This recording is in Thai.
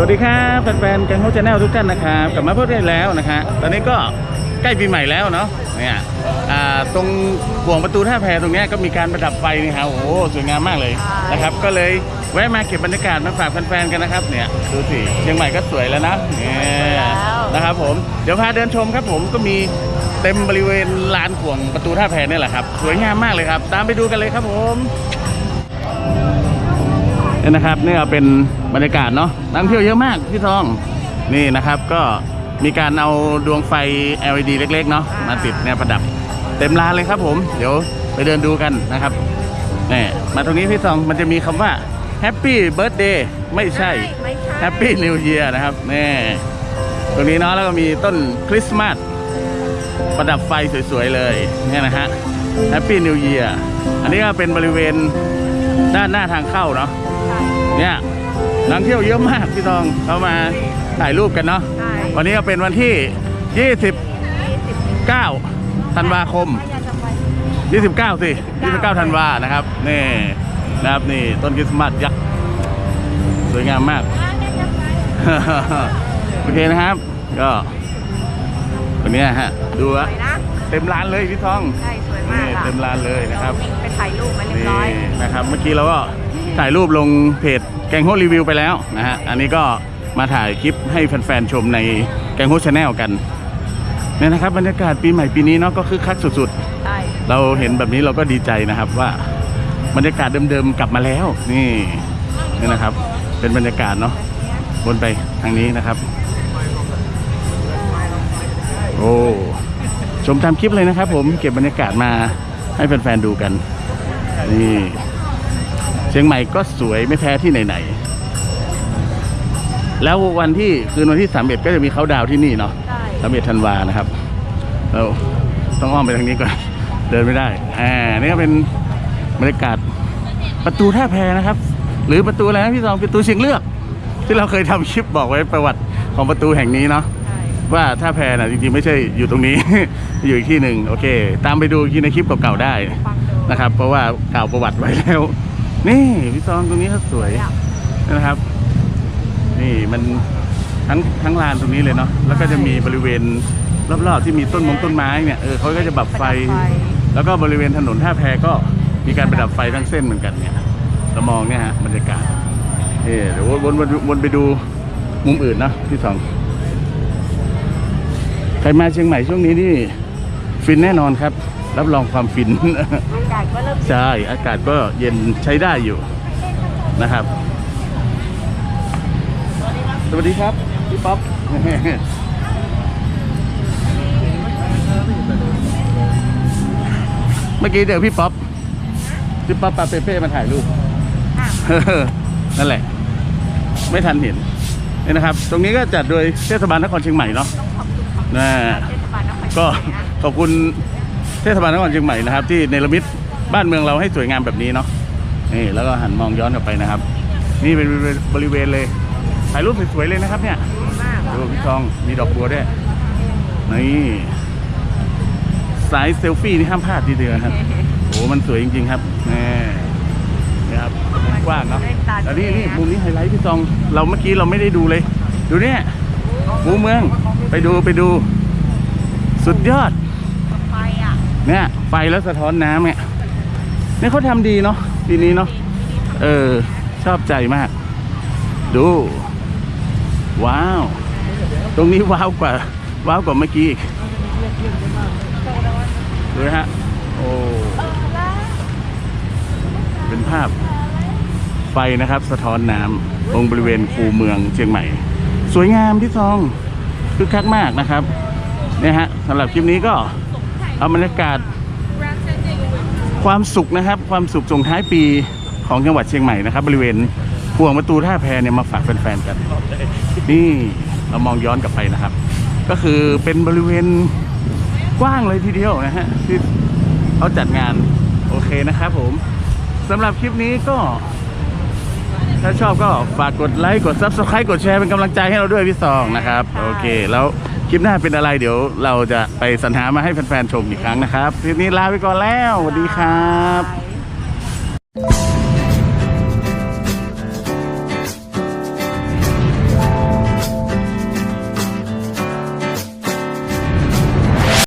สวัสดีครับแฟนๆแกงโฮชาแนลทุกท่านนะครับกลับมาพบกันแล้วนะฮะตอนนี้ก็ใกล้ปีใหม่แล้วเนาะเนี่ยอ่าตรงห่วงประตูท่าแพตรงเนี้ยก็มีการประดับไฟนี่ครับโอ้โหสวยงามมากเลยนะครับ ก็เลยแวะมาเก็บบรรยากาศมาฝากแฟนๆกันนะครับเนี่ยดูสิเชียงใหม่ก็สวยแล้วนะเนี่ยนะครับผมเดี๋ยวพาเดินชมครับผมก็มีเต็มบริเวณลานห่วงประตูท่าแพนี่แหละครับ สวยงามมากเลยครับ ตามไปดูกันเลยครับผม นี่นะครับนี่ก็เป็นบรรยากาศเนาะนักท่องเที่ยวเยอะมากพี่ทองนี่นะครับก็มีการเอาดวงไฟ LED เล็กๆเนาะมาติดเนี่ยประดับเต็มร้านเลยครับผม เดี๋ยวไปเดินดูกันนะครับนี่มาตรงนี้พี่ทองมันจะมีคำว่า Happy Birthday ไม่ใช่ไม่ใช่ Happy New Year นะครับนี่ตรงนี้เนาะแล้วก็มีต้นคริสต์มาสประดับไฟสวยๆเลยเนี่ยนะฮะ Happy New Year อันนี้ก็เป็นบริเวณด้านหน้าทางเข้าเนาะ เนี่ยนักท่องเที่ยวเยอะมากพี่ตองเขามาถ่ายรูปกันเนาะใช่วันนี้ก็เป็นวันที่ 29 ธันวาคม 29 สิ 29 ธันวานะครับนี่นะครับนี่ต้นคริสต์มาสยักษ์สวยงามมากโอเคนะครับ ก็วันนี้ฮะดูสวอะยนะเต็มร้านเลยพี่ทองใช่สวยมากนี่อะ เต็มร้านเลยนะครับไปถ่ายรูปมาเรียบนี่ร้อยนะครับ เมื่อกี้เราก็ถ่ายรูปลงเพจแกงโฮรีวิวไปแล้วนะฮะอันนี้ก็มาถ่ายคลิปให้แฟนๆชมในแกงโฮชาแนลกันเนี่ยนะครับบรรยากาศปีใหม่ปีนี้เนาะก็คือคักสุดใช่ๆ เราเห็นแบบนี้เราก็ดีใจนะครับว่าบรรยากาศเดิมๆกลับมาแล้วนี่นี่นะครับ เป็นบรรยากาศเนาะวนไปทางนี้นะครับ โอ้ชมตามคลิปเลยนะครับ ผมเก็บบรรยากาศมา ให้แฟนๆดูกัน นี่เชียงใหม่ก็สวยไม่แพ้ที่ไหนๆ แล้ววันที่คืนวันที่สามเอ็ดก็จะมีเขาดาวน์ที่นี่เนาะใช่สามเอ็ดธันวานะครับเราต้องอ้อมไปทางนี้ก่อน เดินไม่ได้ อ่า นี่ก็เป็นบรรยากาศประตูท่าแพนะครับ หรือประตูอะไรนะพี่สองประตูเชียงเลือก ที่เราเคยทำคลิปบอกไว้ประวัติของประตูแห่งนี้เนาะใช่ ว่าท่าแพน่ะจริงๆไม่ใช่อยู่ตรงนี้ อยู่อีกที่หนึ่งโอเค ตามไปดูอีกทีในคลิปเก่าๆได้ฟังดูนะครับ เพราะว่ากล่าวประวัติไว้แล้ว นี่พี่ซองตรงนี้ก็สวยนะครับ นี่มันทั้งทั้งลานตรงนี้เลยเนาะแล้วก็จะมีบริเวณรอบๆที่มีต้นมงต้นไม้เนี่ยเออเขาก็จะแบบไฟ แล้วก็บริเวณถนนท่าแพก็มีการประดับไฟทั้งเส้นเหมือนกันเนี่ยเรามองเนี่ยฮะบรรยากาศเออเดี๋ยววนวนวนวนไปดูมุมอื่นเนาะพี่สอง ใครมาเชียงใหม่ช่วงนี้นี่ฟินแน่นอนครับ รับรองความฟิน อากาศก็เริ่มใช่ อากาศก็เย็นใช้ได้อยู่นะครับ สวัสดีครับ พี่ป๊อป เมื่อกี้เดี๋ยวพี่ป๊อป พี่ป๊อปปาเปเป้มาถ่ายรูป อะนั่นแหละ ไม่ทันเห็นนี่นะครับ ตรงนี้ก็จัดโดยเทศบาลนครเชียงใหม่เนาะ ต้องขอบคุณขอบคุณ นะเทศบาลนครก็เชียงใหม่นะขอบคุณเทศบาลนครเชียงใหม่นะครับ ที่เนรมิตบ้านเมืองเราให้สวยงามแบบนี้เนาะนี่แล้วก็หันมองย้อนกลับไปนะครับ นี่เป็นบริเวณเลยถ่ายรูปสวยๆเลยนะครับเนี่ยมากอะดูพี่ทองมีดอกบัวด้วยนี่สายเซลฟี่นี่ห้ามพลาดทีเดียวนะครับโอ้มันสวยจริงๆครับนี่นะครับมุมกว้างเนาะแล้วนี่นี่มุมนี้ไฮไลท์พี่ทองเราเมื่อกี้เราไม่ได้ดูเลย ดูเนี่ยหูเมือง ไปดูไปดู สุดยอด ไฟอะเนี่ยไฟแล้วสะท้อนน้ำเนี่ยเนี่ยเขาทำดีเนาะปีนี้เนาะเออ ชอบใจมาก ดู ว้าว ตรงนี้ว้าวกว่า ว้าวกว่าเมื่อกี้อีกดูนะฮะ โอ้เป็นภาพ ไฟนะครับ สะท้อนน้ำตรงบริเวณคูเมืองเชียงใหม่ สวยงามที่ซอง คึกคักมากนะครับเนี่ยฮะสำหรับคลิปนี้ก็เอาบรรยากาศความสุขนะครับ ความสุขส่งท้ายปีของจังหวัดเชียงใหม่นะครับ บริเวณพวงประตูท่าแพเนี่ยมาฝากแฟนๆกัน นี่เรามองย้อนกลับไปนะครับ ก็คือเป็นบริเวณกว้างเลยทีเดียวนะฮะที่เขาจัดงานโอเคนะครับผมสำหรับคลิปนี้ก็ ถ้าชอบก็ฝากกดไลค์กด Subscribe กดแชร์เป็นกำลังใจให้เราด้วยพี่ซองนะครับ โอเค แล้วคลิปหน้าเป็นอะไรเดี๋ยวเราจะไปสรรหามาให้แฟนๆชมอีกครั้งนะครับคลิปนี้ลาไปก่อนแล้วสวัสดีครับไป